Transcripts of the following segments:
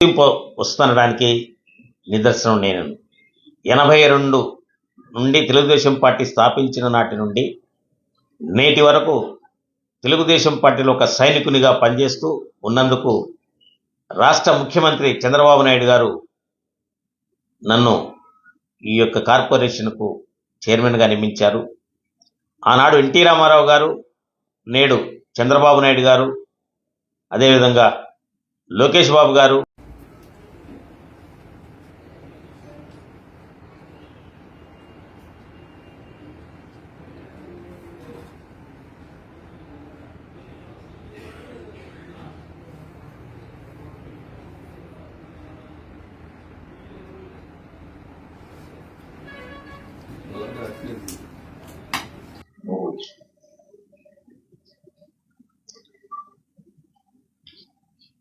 గుర్తింపు వస్తుండడానికి నిదర్శనం నేను. ఎనభై రెండు నుండి తెలుగుదేశం పార్టీ స్థాపించిన నాటి నుండి నేటి వరకు తెలుగుదేశం పార్టీలో ఒక సైనికునిగా పనిచేస్తూ ఉన్నందుకు రాష్ట్ర ముఖ్యమంత్రి చంద్రబాబు నాయుడు గారు నన్ను ఈ యొక్క కార్పొరేషన్కు చైర్మన్గా నియమించారు. ఆనాడు ఎన్టీ రామారావు గారు నేడు చంద్రబాబు నాయుడు గారు అదేవిధంగా లోకేష్ బాబు గారు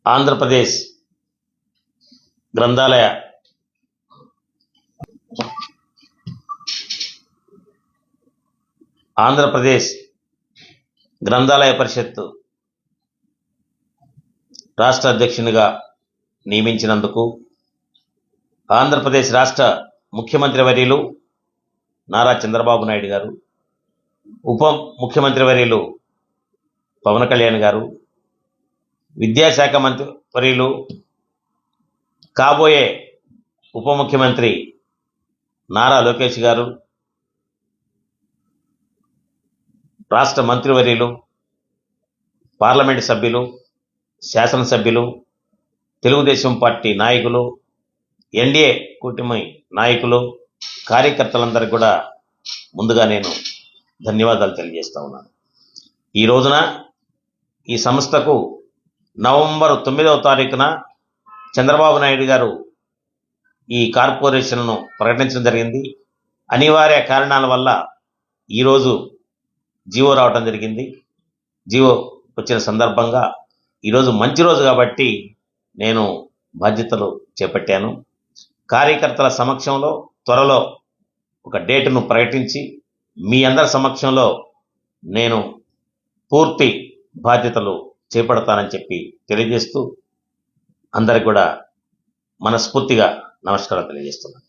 ఆంధ్రప్రదేశ్ గ్రంథాలయ. ఆంధ్రప్రదేశ్ గ్రంథాలయ పరిషత్తు రాష్ట్ర అధ్యక్షునిగా నియమించినందుకు ఆంధ్రప్రదేశ్ రాష్ట్ర ముఖ్యమంత్రి వర్యులు నారా చంద్రబాబు నాయుడు గారు ఉప ముఖ్యమంత్రి వర్యులు పవన్ కళ్యాణ్ గారు విద్యాశాఖ మంత్రి వర్యులు కాబోయే ఉప ముఖ్యమంత్రి నారా లోకేష్ గారు రాష్ట్ర మంత్రివర్యులు పార్లమెంట్ సభ్యులు శాసనసభ్యులు తెలుగుదేశం పార్టీ నాయకులు ఎన్డీఏ కూటమి నాయకులు కార్యకర్తలందరికీ కూడా ముందుగా నేను ధన్యవాదాలు తెలియజేస్తా ఉన్నాను. ఈ రోజున ఈ సంస్థకు నవంబర్ తొమ్మిదవ తారీఖున చంద్రబాబు నాయుడు గారు ఈ కార్పొరేషన్ను ప్రకటించడం జరిగింది. అనివార్య కారణాల వల్ల ఈరోజు జీవో రావడం జరిగింది. జీవో వచ్చిన సందర్భంగా ఈరోజు మంచి రోజు కాబట్టి నేను బాధ్యతలు చేపట్టాను. కార్యకర్తల సమక్షంలో త్వరలో ఒక డేటును ప్రకటించి మీ అందరి సమక్షంలో నేను పూర్తి బాధ్యతలు చేపడతానని చెప్పి తెలియజేస్తూ అందరికి కూడా మనస్ఫూర్తిగా నమస్కారం తెలియజేస్తున్నాను.